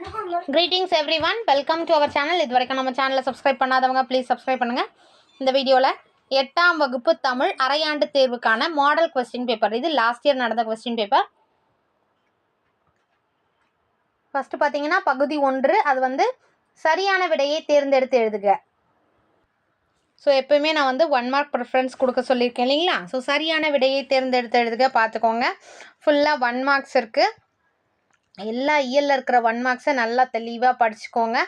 Greetings everyone welcome to our channel இது வரைக்கும் நம்ம சேனலை சப்ஸ்கிரைப் பண்ணாதவங்க ப்ளீஸ் சப்ஸ்கிரைப் பண்ணுங்கள் இந்த வீடியோவில் எட்டாம் வகுப்பு தமிழ் அரையாண்டு தேர்வுக்கான மாடல் கொஸ்டின் பேப்பர் இது லாஸ்ட் இயர் நடந்த கொஸ்டின் பேப்பர் ஃபஸ்ட்டு பார்த்தீங்கன்னா பகுதி ஒன்று. அது வந்து சரியான விடையை தேர்ந்தெடுத்து எழுதுக. ஸோ எப்பயுமே நான் வந்து ஒன் மார்க் ப்ரிஃபரன்ஸ் கொடுக்க சொல்லியிருக்கேன் இல்லைங்களா? ஸோ சரியான விடையை தேர்ந்தெடுத்து எழுதுக பார்த்துக்கோங்க. ஃபுல்லாக ஒன் மார்க்ஸ் இருக்குது எல்லா இயலில் இருக்கிற ஒன் மார்க்ஸை நல்லா தெளிவாக படிச்சுக்கோங்க.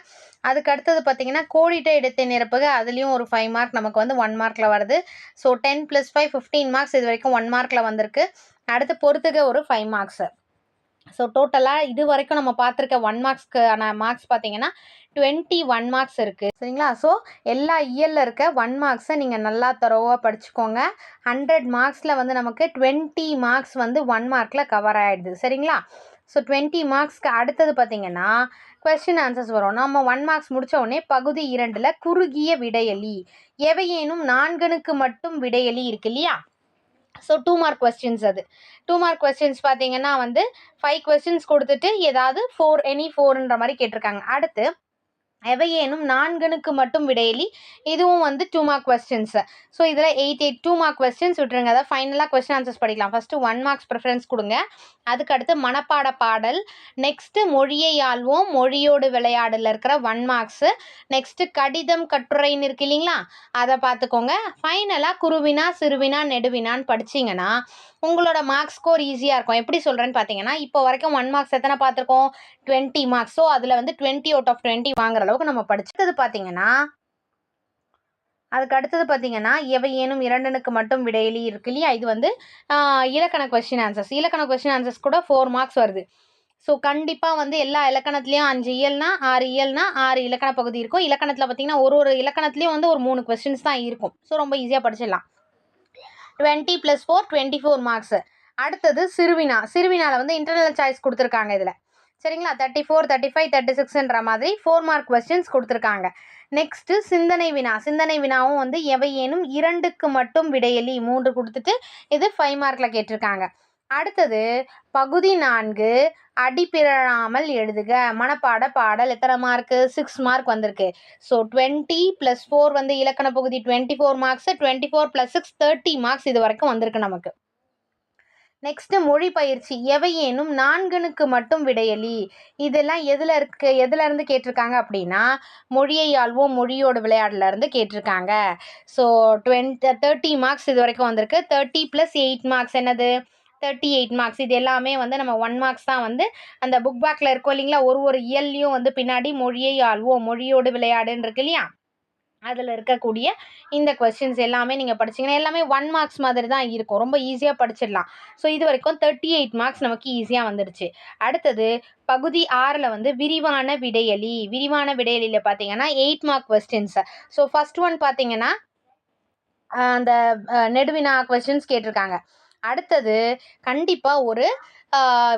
அதுக்கு அடுத்தது பார்த்தீங்கன்னா கோடிட்ட இடத்தை நிரப்புக. அதுலேயும் ஒரு ஃபைவ் மார்க் நமக்கு வந்து ஒன் மார்க்கில் வருது. So ten plus five fifteen marks இது வரைக்கும் ஒன் மார்க்கில் வந்திருக்கு. அடுத்து பொறுத்துக ஒரு ஃபைவ் மார்க்ஸு ஸோ டோட்டலாக இது வரைக்கும் நம்ம பார்த்துருக்க ஒன் மார்க்ஸ்க்கான மார்க்ஸ் பார்த்தீங்கன்னா டுவெண்ட்டி ஒன் மார்க்ஸ் இருக்குது சரிங்களா? ஸோ எல்லா இயலில் இருக்க ஒன் மார்க்ஸை நீங்கள் நல்லா தரோவாக படிச்சுக்கோங்க. ஹண்ட்ரட் மார்க்ஸில் வந்து நமக்கு டுவெண்ட்டி மார்க்ஸ் வந்து ஒன் மார்க்கில் கவர் ஆகிடுது சரிங்களா? ஸோ டுவெண்ட்டி மார்க்ஸ்க்கு அடுத்தது பார்த்தீங்கன்னா கொஸ்டின் ஆன்சர்ஸ் வரும். நம்ம ஒன் மார்க்ஸ் முடித்த உடனே பகுதி இரண்டில் குறுகிய விடையலி. எவையேனும் நான்கனுக்கு மட்டும் விடையலி இருக்கு இல்லையா? ஸோ டூ மார்க் கொஸ்டின்ஸ் அது. டூ மார்க் கொஸ்டின்ஸ் பார்த்தீங்கன்னா வந்து ஃபைவ் கொஸ்டின்ஸ் கொடுத்துட்டு ஏதாவது ஃபோர் எனி ஃபோர்ன்ற மாதிரி கேட்டிருக்காங்க. அடுத்து எவையேனும் நான்கனுக்கு மட்டும் விடையிலி இதுவும் வந்து டூ மார்க் கொஸ்டின்ஸு ஸோ இதில் eight eight two mark questions விட்டுருங்க. அதாவது ஃபைனலாக கொஸ்டின் ஆன்சர்ஸ் படிக்கலாம். ஃபஸ்ட்டு ஒன் மார்க்ஸ் ப்ரிஃபரன்ஸ் கொடுங்க. அதுக்கடுத்து மனப்பாட பாடல். நெக்ஸ்ட்டு மொழியை ஆள்வோம். மொழியோடு விளையாடல இருக்கிற ஒன் மார்க்ஸு நெக்ஸ்ட்டு கடிதம் கட்டுரைன்னு இருக்கு இல்லைங்களா? அதை பார்த்துக்கோங்க. ஃபைனலாக குருவினா சிறுவினா நெடுவினான்னு படிச்சிங்கன்னா உங்களோட மார்க்ஸ் ஸ்கோர் ஈஸியாக இருக்கும். எப்படி சொல்கிறேன்னு பார்த்தீங்கன்னா இப்போ வரைக்கும் ஒன் மார்க்ஸ் எத்தனை பார்த்துருக்கோம்? டுவெண்ட்டி மார்க்ஸ் ஸோ அதில் வந்து டுவெண்ட்டி அவுட் ஆஃப் டுவெண்ட்டி வாங்குற அளவுக்கு நம்ம படிச்சது பார்த்தீங்கன்னா அதுக்கு அடுத்தது பார்த்தீங்கன்னா எவை ஏனும் இரண்டனுக்கு மட்டும் விடையிலி இருக்கு இல்லையா? இது வந்து இலக்கண கொஸ்டின் ஆன்சர்ஸ் இலக்கண கொஸ்டின் ஆன்சர்ஸ் கூட ஃபோர் மார்க்ஸ் வருது. ஸோ கண்டிப்பாக வந்து எல்லா இலக்கணத்துலேயும் அஞ்சு இயல்னா ஆறு இயல்னா ஆறு இலக்கண பகுதி இருக்கும். இலக்கணத்தில் பார்த்தீங்கன்னா ஒரு ஒரு இலக்கணத்துலேயும் வந்து ஒரு மூணு கொஸ்டின்ஸ் தான் இருக்கும். ஸோ ரொம்ப ஈஸியாக படிச்சிடலாம். Twenty plus four twenty four marks அடுத்தது சிறுவினா. சிறுவினாவில் வந்து இன்டர்னல் சாய்ஸ் கொடுத்துருக்காங்க இதில். சரிங்களா? Thirty four thirty five thirty சிக்ஸ்ன்ற மாதிரி ஃபோர் மார்க் கொஸ்டின்ஸ் கொடுத்துருக்காங்க. நெக்ஸ்ட்டு சிந்தனை வினா. சிந்தனை வினாவும் வந்து எவையேனும் இரண்டுக்கு மட்டும் விடையலி மூன்று கொடுத்துட்டு இது ஃபைவ் மார்க்கில் கேட்டிருக்காங்க. அடுத்தது பகுதி நான்கு அடிப்பிறழாமல் எழுதுக. மனப்பாட பாடல் எத்தனை மார்க்கு சிக்ஸ் மார்க் வந்திருக்கு. ஸோ டுவெண்ட்டி ப்ளஸ் ஃபோர் வந்து இலக்கண பகுதி twenty four marks twenty four plus six thirty marks இது வரைக்கும் வந்திருக்கு நமக்கு. நெக்ஸ்ட் மொழி பயிற்சி எவையேனும் நான்கனுக்கு மட்டும் விடையலி. இதெல்லாம் எதில் இருக்கு எதுல இருந்து கேட்டிருக்காங்க அப்படின்னா மொழியை ஆள்வோம் மொழியோட விளையாடல இருந்து கேட்டிருக்காங்க. ஸோ டுவெண்ட்டி தேர்ட்டி மார்க்ஸ் இது வரைக்கும் வந்திருக்கு. தேர்ட்டி ப்ளஸ் எயிட் மார்க்ஸ் என்னது? தேர்ட்டி எயிட் மார்க்ஸ் இது எல்லாமே வந்து நம்ம ஒன் மார்க்ஸ் தான் வந்து அந்த புக் பேக்கில் இருக்கோம் இல்லைங்களா? ஒரு ஒரு இயல்லையும் வந்து பின்னாடி மொழியை ஆள்வோம் மொழியோடு விளையாடுன்னு இருக்கு இல்லையா? அதில் இருக்கக்கூடிய இந்த கொஸ்டின்ஸ் எல்லாமே நீங்கள் படிச்சீங்கன்னா எல்லாமே ஒன் மார்க்ஸ் மாதிரி தான் இருக்கும். ரொம்ப ஈஸியாக படிச்சிடலாம். ஸோ இது வரைக்கும் தேர்ட்டி எயிட் மார்க்ஸ் நமக்கு ஈஸியாக வந்துடுச்சு அடுத்தது பகுதி ஆறில் வந்து விரிவான விடையலி. விரிவான விடையலியில் பார்த்தீங்கன்னா eight mark questions so first one பார்த்தீங்கன்னா அந்த நெடுவினா கொஸ்டின்ஸ் கேட்டிருக்காங்க. அடுத்தது கண்டிப்பாக ஒரு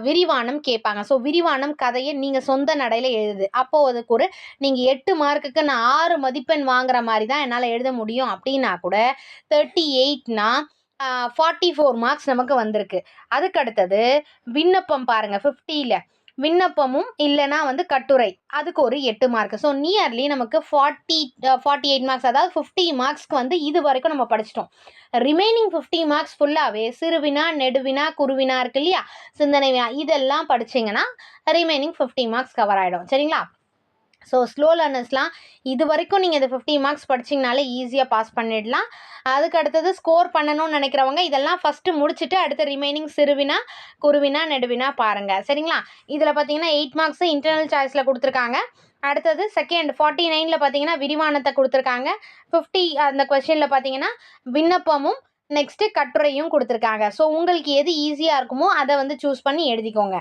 விரிவானம் கேட்பாங்க. ஸோ விரிவானம் கதையை நீங்கள் சொந்த நடையில் எழுது. அப்போது அதுக்கு ஒரு நீங்கள் எட்டு மார்க்குக்கு நான் ஆறு மதிப்பெண் வாங்குற மாதிரி தான் என்னால் எழுத முடியும் அப்படின்னா கூட தேர்ட்டி எயிட்னா ஃபார்ட்டி ஃபோர் மார்க்ஸ் நமக்கு வந்திருக்கு. அதுக்கு அடுத்தது விண்ணப்பம் பாருங்கள் ஃபிஃப்டியில் விண்ணப்பமும் இல்லைனா வந்து கட்டுரை. அதுக்கு ஒரு எட்டு மார்க் ஸோ நியர்லி நமக்கு ஃபார்ட்டி ஃபார்ட்டி எயிட் மார்க்ஸ் அதாவது ஃபிஃப்டி மார்க்ஸ்க்கு வந்து இது வரைக்கும் நம்ம படிச்சிட்டோம். ரிமைனிங் ஃபிஃப்டி மார்க்ஸ் ஃபுல்லாகவே சிறுவினா நெடுவினா குருவினா இருக்கு இல்லையா? சிந்தனை வினா இதெல்லாம் படிச்சிங்கன்னா ரிமைனிங் ஃபிஃப்டி மார்க்ஸ் கவர் ஆகிடும் சரிங்களா? ஸோ ஸ்லோ லேர்னர்ஸ்லாம் இது வரைக்கும் நீங்கள் இந்த ஃபிஃப்டி மார்க்ஸ் படிச்சிங்கனாலே ஈஸியாக பாஸ் பண்ணிடலாம். அதுக்கு அடுத்தது ஸ்கோர் பண்ணணும்னு நினைக்கிறவங்க இதெல்லாம் ஃபஸ்ட்டு முடிச்சுட்டு அடுத்த ரிமைனிங் சிறுவினா குருவினா நெடுவினா பாருங்கள் சரிங்களா? இதில் பார்த்தீங்கன்னா எயிட் மார்க்ஸு இன்டர்னல் சாய்ஸில் கொடுத்துருக்காங்க. அடுத்தது செகண்ட் ஃபார்ட்டி நைனில் பார்த்தீங்கன்னா விரிவானத்தை கொடுத்துருக்காங்க. ஃபிஃப்டி அந்த கொஷனில் பார்த்தீங்கன்னா விண்ணப்பமும் நெக்ஸ்ட்டு கட்டுரையும் கொடுத்துருக்காங்க. ஸோ உங்களுக்கு எது ஈஸியாக இருக்குமோ அதை வந்து சூஸ் பண்ணி எழுதிக்கோங்க.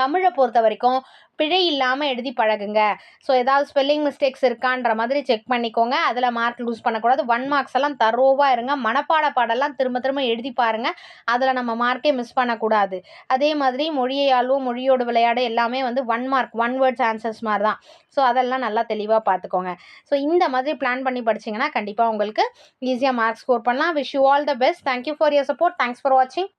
தமிழை பொறுத்த வரைக்கும் பிழை இல்லாமல் எழுதி பழகுங்க. ஸோ ஏதாவது ஸ்பெல்லிங் மிஸ்டேக்ஸ் இருக்கான்ற மாதிரி செக் பண்ணிக்கோங்க. அதில் மார்க் லூஸ் பண்ணக்கூடாது. ஒன் மார்க்ஸ் எல்லாம் தரோவாக இருங்க. மனப்பாட பாடெல்லாம் திரும்ப திரும்ப எழுதி பாருங்கள் அதில் நம்ம மார்க்கே மிஸ் பண்ணக்கூடாது. அதே மாதிரி மொழியை ஆள்வோம் மொழியோடு விளையாட எல்லாமே வந்து one mark one words answers மாதிரி தான் ஸோ அதெல்லாம் நல்லா தெளிவாக பார்த்துக்கோங்க ஸோ இந்த மாதிரி பிளான் பண்ணி படிச்சிங்கன்னா கண்டிப்பாக உங்களுக்கு ஈஸியாக மார்க் ஸ்கோர் பண்ணலாம். Wish you all the best thank you for your support thanks for வாட்சிங்